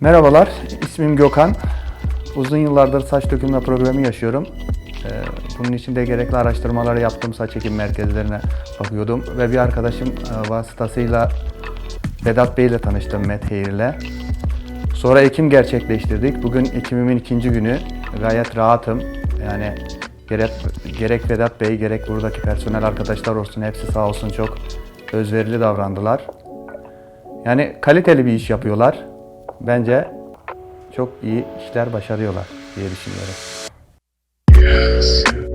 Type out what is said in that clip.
Merhabalar, ismim Gökhan. Uzun yıllardır saç dökülme problemi yaşıyorum. Ee, Bunun için de gerekli araştırmaları yaptım, saç ekim merkezlerine bakıyordum. Ve bir arkadaşım e, vasıtasıyla Vedat Bey ile tanıştım, Met Hair ile. Sonra ekim gerçekleştirdik. Bugün ekimimin ikinci günü. Gayet rahatım. Yani gerek, gerek Vedat Bey, gerek buradaki personel arkadaşlar olsun, hepsi sağ olsun çok özverili davrandılar. Yani kaliteli bir iş yapıyorlar. Bence çok iyi işler başarıyorlar diye düşünüyorum. Yes.